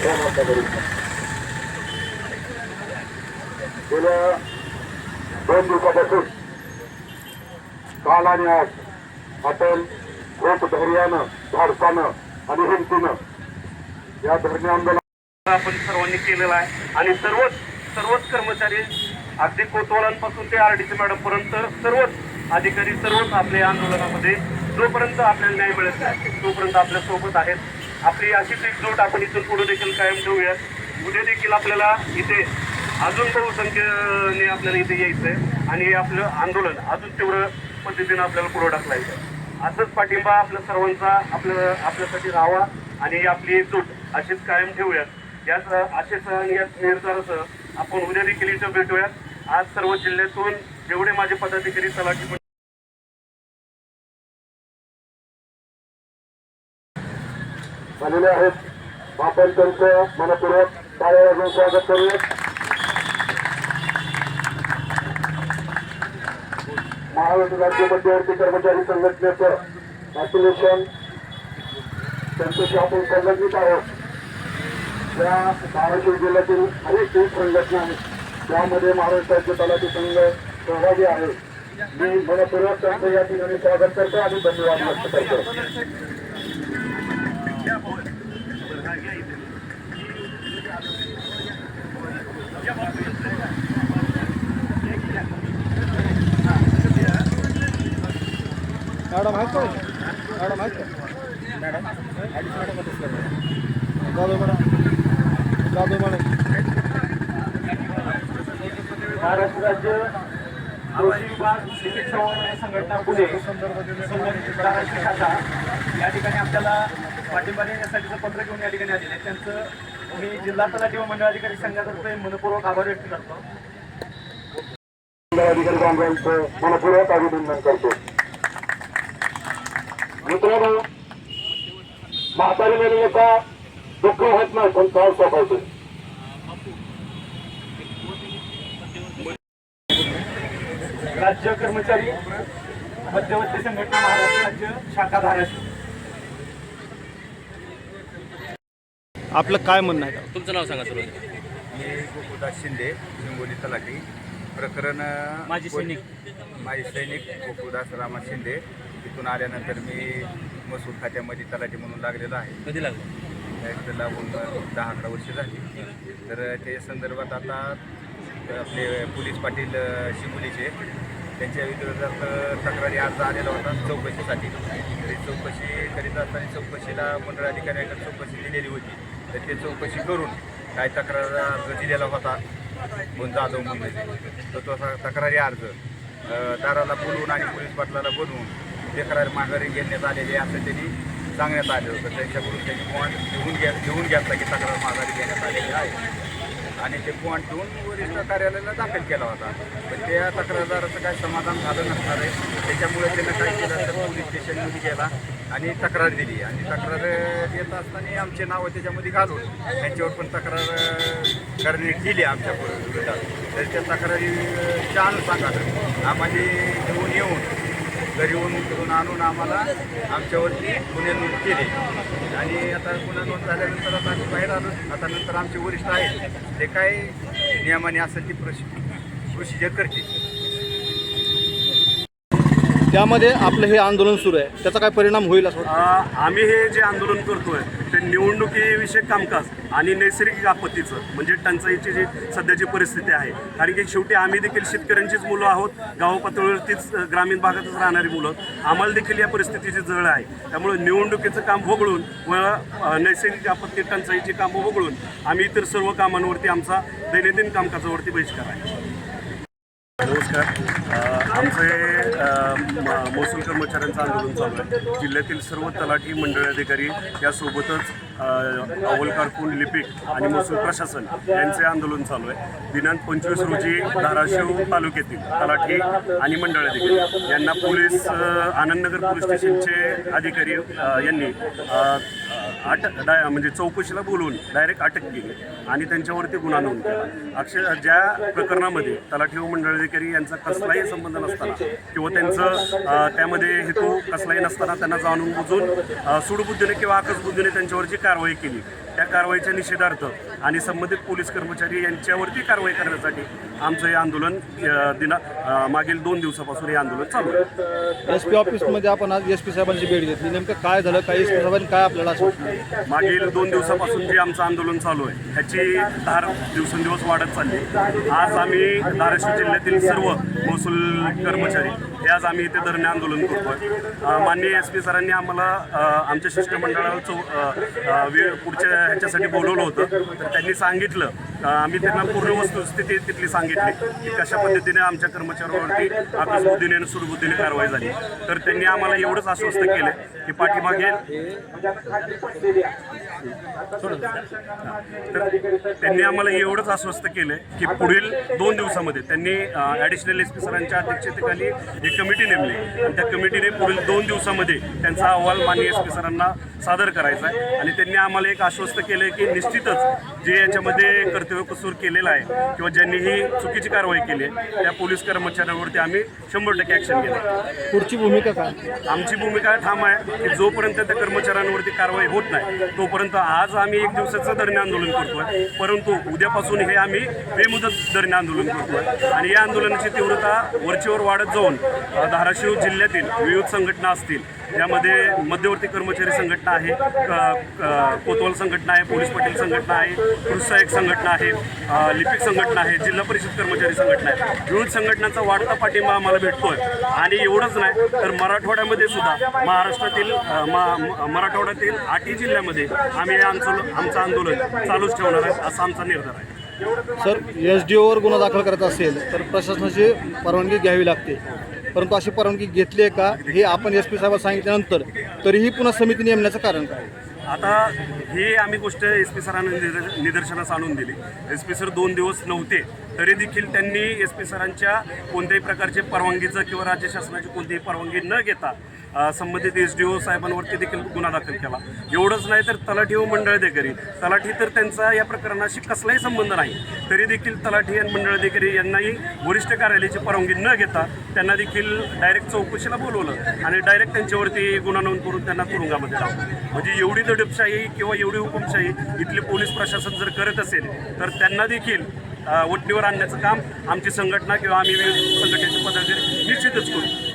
Gracias. गेल्या दोन दिवसापासून काल आणि आज आपण खूप धैर्यानं धाडसानं आणि हिमतीनं या धरणे आंदोलन आपण सर्वांनी केलेलं आहे. आणि सर्वच सर्वच कर्मचारी अगदी कोतवालांपासून ते आर डी सी मॅडम पर्यंत सर्वच अधिकारी सर्वच आपल्या आंदोलनामध्ये जोपर्यंत आपल्याला न्याय मिळत नाही तोपर्यंत आपल्यासोबत आहेत. आपली अशीच एकजूट आपण इथून पुढे देखील कायम ठेवूयात. उद्या देखील आपल्याला इथे अजून बहुसंख्येने आपल्याला इथे यायचं आहे आणि हे आपलं आंदोलन अजून तीव्र पद्धतीनं आपल्याला पुढे ढकलायचं आहे असंच पाठिंबा आपल्या सर्वांचा आपलं आपल्यासाठी राहावा आणि आपली एकजूट अशीच कायम ठेवूयात. याच असेच याच निर्धारासह आपण उद्या देखील इथं भेटूयात. आज सर्व जिल्ह्यातून जेवढे माझे पदाधिकारी तलाठी झालेले आहेत. आपण त्यांचं मनपूर्वक टाळ्या स्वागत करूयात. महाराष्ट्र राज्य मध्यवर्ती कर्मचारी संघटनेचं ॲफिलेशन त्यांच्याशी आपण संलग्नित आहोत. या धाराशिव जिल्ह्यातील अनेक एक संघटना आहेत. त्यामध्ये महाराष्ट्र राज्य तलाठी संघ सहभागी आहे. मी मनपूर्वक त्यांचं या ठिकाणी स्वागत करतो आणि धन्यवाद व्यक्त करतो. मॅडम आहेत का? मॅडम आहेत का? Madam Jadhav madam. Jadhav madam. Maharashtra राज्य कृषी विभाग शेती समन्वय संघटना पुणे धाराशिव शाखा या ठिकाणी आपल्याला पाठिंबा देण्यासाठीचं पत्र घेऊन या ठिकाणी आलेले आहे. त्यांचं मी जिल्हा तलाठी व मंडळ अधिकारी संघातर्फे मनपूर्वक आभार व्यक्त करतो. जिल्हाधिकारी बांधवांचं मनपूर्वक अभिनंदन करतो. मित्रांनो म्हातारी मेलेल्याचा दुःख होत नाही पण त्रास सोपायचे राज्य कर्मचारी मध्यवर्ती संघटना महाराष्ट्र राज्य शाखा धाराशिव. आपलं काय म्हणणं आहे? का तुमचं नाव सांगा सुरुवात. मी गोकुळदास शिंदे हिंगोली तलाठी. प्रकरण माजी सैनिक. माजी सैनिक गोकुळदास रामा शिंदे. तिथून आल्यानंतर मी महसूल खात्यामध्ये तलाठी म्हणून लागलेलो आहे. कधी लागलं? लागून दहा अकरा वर्ष झाली. तर त्या संदर्भात आता आपले पोलीस पाटील अ, शिंगोलीचे त्यांच्या विरोधात तक्रारी अर्ज आलेला होता चौकशीसाठी. तरी चौकशी करीत असताना चौकशीला मंडळ अधिकाऱ्याकडे चौकशी दिलेली होती. तर ते चौकशी करून काय तक्रार अर्ज दिलेला होता. कोण जाधव म्हणून. तर तो असा तक्रारी अर्ज दाराला बोलवून आणि पोलीस पाटलाला बोलवून तक्रार माघारी घेण्यात आलेली आहे असं त्यांनी सांगण्यात आलं होतं. त्यांच्याकडून त्यांनी पॉईंट लिहून घ्या लिहून घेतला की तक्रार माघारी घेण्यात आलेली आहे. आणि ते पॉईंट घेऊन वरिष्ठ कार्यालयाला दाखल केला होता. पण त्या तक्रारदाराचं काही समाधान झालं नसणार आहे. त्याच्यामुळे त्यांना काय केलं तर पोलीस स्टेशनमध्ये गेला आणि तक्रार दिली. आणि तक्रार येत असताना आमचे नावं त्याच्यामध्ये घालून त्यांच्यावर पण तक्रार करणे केली आमच्या विरोधात तर त्या तक्रारीच्या अनुषंगानं आम्हाला घेऊन येऊन येऊन उतरून आणून आम्हाला आमच्यावरती गुन्हे नोंद केले. आणि आता गुन्हा नोंद झाल्यानंतर आता आम्ही बाहेर आलो. आता नंतर आमचे वरिष्ठ आहेत. ते काय नियमाने असेल ती प्रोसि प्रोसिजर करतील. त्यामध्ये आपलं हे आंदोलन सुरू आहे. त्याचा काय परिणाम होईल असं आम्ही हे जे आंदोलन करतोय ते निवडणुकीविषयक कामकाज आणि नैसर्गिक आपत्तीचं म्हणजे टंचाईची जी सध्याची परिस्थिती आहे. कारण की शेवटी आम्ही देखील शेतकऱ्यांचीच मुलं आहोत. गाव पातळीवरतीच ग्रामीण भागातच राहणारी मुलं. आम्हाला देखील या परिस्थितीची जळ आहे. त्यामुळे निवडणुकीचं काम वगळून व नैसर्गिक आपत्ती टंचाईची कामं वगळून आम्ही इतर सर्व कामांवरती आमचा दैनंदिन कामकाजावरती बहिष्कार आहे. नमस्कार. आमचे महसूल कर्मचाऱ्यांचं आंदोलन चालू आहे. जिल्ह्यातील सर्व तलाठी मंडळ अधिकारी यासोबतच अव्वल कारकून लिपिक आणि महसूल प्रशासन यांचे आंदोलन चालू आहे. दिनांक पंचवीस रोजी धाराशिव तालुक्यातील तलाठी आणि मंडळ अधिकारी यांना पोलीस आनंदनगर पोलीस स्टेशनचे अधिकारी यांनी अटक डाय म्हणजे चौकशीला बोलवून डायरेक्ट अटक केली आणि त्यांच्यावरती गुन्हा नोंद केला. अक्षर ज्या प्रकरणामध्ये तलाठी व मंडळाधिकारी यांचा कसलाही संबंध नसताना किंवा त्यांचं त्यामध्ये हेतू कसलाही नसताना त्यांना जाणून बुजून सुडबुद्धीने किंवा आकसबुद्धीने त्यांच्यावरची कारवाई केली. त्या कारवाईच्या निषेधार्थ आणि संबंधित पोलीस कर्मचारी यांच्यावरती कारवाई करण्यासाठी आमचं हे आंदोलन दिना मागील दोन दिवसापासून हे आंदोलन चालू आहे. एस पी ऑफिसमध्ये आपण आज एस पी साहेबांची भेट घेतली. नेमकं काय झालं? काय एस पी साहेबांनी काय आपल्याला असं मागील दोन दिवसापासून जे आमचं आंदोलन चालू आहे ह्याची धार दिवसेंदिवस वाढत चालली आज आम्ही धाराशिव जिल्ह्यातील सर्व महसूल कर्मचारी हे आज आम्ही इथे धरणे आंदोलन करतोय. माननीय एस पी सरांनी आम्हाला आमच्या शिष्टमंडळाला चौ अ, अ, वेळ पुढच्या ह्याच्यासाठी बोलवलं होतं. तर त्यांनी सांगितलं आम्ही त्यांना पूर्ण वस्तुस्थिती तिथली सांगितली की कशा पद्धतीने आमच्या कर्मचाऱ्यांवरती आकाशबुद्धीने आणि सुरबुद्धीने कारवाई झाली. तर त्यांनी आम्हाला एवढंच आश्वस्त केलं की पाठीमागे तर त्यांनी आम्हाला एवढंच आश्वस्त केलं की पुढील दोन दिवसामध्ये त्यांनी ॲडिशनल एस पी सरांच्या अध्यक्षतेखाली एक कमिटी नेमली. आणि त्या कमिटीने पुढील दोन दिवसामध्ये त्यांचा अहवाल माननीय एस पी सरांना सादर करायचा आहे. आणि त्यांनी आम्हाला एक आश्वस्त केलं आहे की निश्चितच जे याच्यामध्ये कर्तव्य कसूर केलेला आहे किंवा ज्यांनी ही चुकीची कारवाई केली आहे त्या पोलीस कर्मचाऱ्यांवरती आम्ही शंभर टक्के ॲक्शन घेणार पुढची भूमिका काय? आमची भूमिका ठाम आहे की जोपर्यंत त्या कर्मचाऱ्यांवरती कारवाई होत नाही तोपर्यंत आज आम्ही एक दिवसाचं धरणे आंदोलन करतोय. परंतु उद्यापासून हे आम्ही बेमुदत धरणे आंदोलन करतोय. आणि या आंदोलनाची तीव्रता वरचेवर वाढत जाऊन धाराशिव जिल्ह्यातील विविध संघटना असतील यामध्ये मध्यवर्ती कर्मचारी संघटना आहे कोतवाल संघटना आहे पोलीस पाटील संघटना आहे कृषी संघटना आहे लिपिक संघटना आहे जिल्हा परिषद कर्मचारी संघटना आहे. विविध संघटनांचा वाढता पाठिंबा आम्हाला भेटतोय. आणि एवढंच नाही तर मराठवाड्यामध्ये सुद्धा महाराष्ट्रातील मराठवाड्यातील आठही जिल्ह्यामध्ये आम्ही हे आंदोलन आमचं आंदोलन चालूच ठेवणार आहे असा आमचा निर्धार आहे. सर एस डी ओवर गुन्हा दाखल करायचा असेल तर प्रशासनाची परवानगी घ्यावी लागते. परंतु अशी परवानगी घेतली आहे का हे आपण एस पी साहेबांना सांगितल्यानंतर तरीही पुन्हा समिती नेमण्याचं कारण काय? आता ही आम्ही गोष्ट एस पी सरांना निदर- निदर्शनास आणून दिली. एस पी सर दोन दिवस नव्हते तरी देखील त्यांनी एस पी सरांच्या कोणत्याही प्रकारचे परवानगीचं किंवा राज्य शासनाची कोणतीही परवानगी न घेता संबंधित एस डी ओ साहेबांवरती देखील गुन्हा दाखल केला. एवढंच नाही तर तलाठी व मंडळ अधिकारी तलाठी तर त्यांचा या प्रकरणाशी कसलाही संबंध नाही तरी देखील तलाठी आणि मंडळ अधिकारी यांनाही वरिष्ठ कार्यालयाची परवानगी न घेता त्यांना देखील डायरेक्ट चौकशीला बोलवलं आणि डायरेक्ट त्यांच्यावरती गुन्हा नोंद करून त्यांना तुरुंगामध्ये लावलं. म्हणजे एवढी दडपशाही किंवा एवढी हुकुमशाही इथले पोलीस प्रशासन जर करत असेल तर त्यांना देखील वटणीवर आणण्याचं काम आमची संघटना किंवा आम्ही संघटनेचे पदाधिकारी निश्चितच करू.